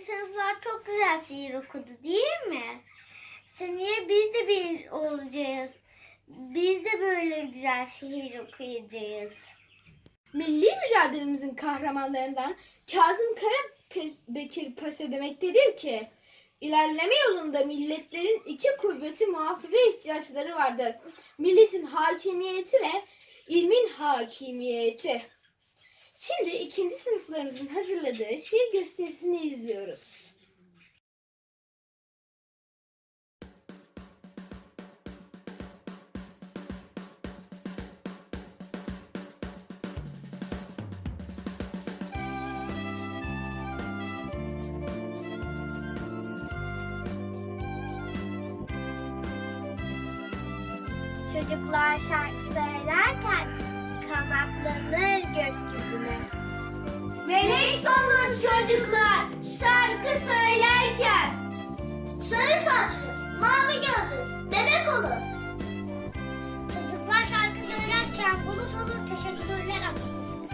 sınıflar çok güzel şiir okudu değil mi? Seneye biz de bir olacağız. Biz de böyle güzel şiir okuyacağız. Milli mücadelemizin kahramanlarından Kazım Karabekir Paşa demektedir ki ilerleme yolunda milletlerin iki kuvveti muhafaza ihtiyaçları vardır. Milletin hakimiyeti ve ilmin hakimiyeti. Şimdi ikinci sınıflarımızın hazırladığı şiir gösterisini izliyoruz. Çocuklar şarkı söylerken kanatlanır. Melek olun çocuklar şarkı söylerken. Sarı saçlı, mavi gözlü, bebek olur. Çocuklar şarkı söylerken bulut olur teşekkürler Atatürk.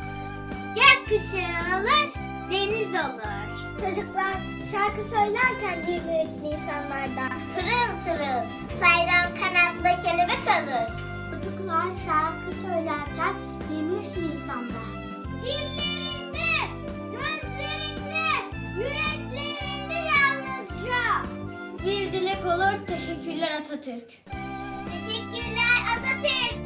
Gökkuşağı olur, deniz olur. Çocuklar şarkı söylerken 23 Nisanlarda pırıl pırıl sayran kanatlı kelebek olur. Çocuklar şarkı söylerken 23 Nisan'da olur. Teşekkürler Atatürk. Teşekkürler Atatürk.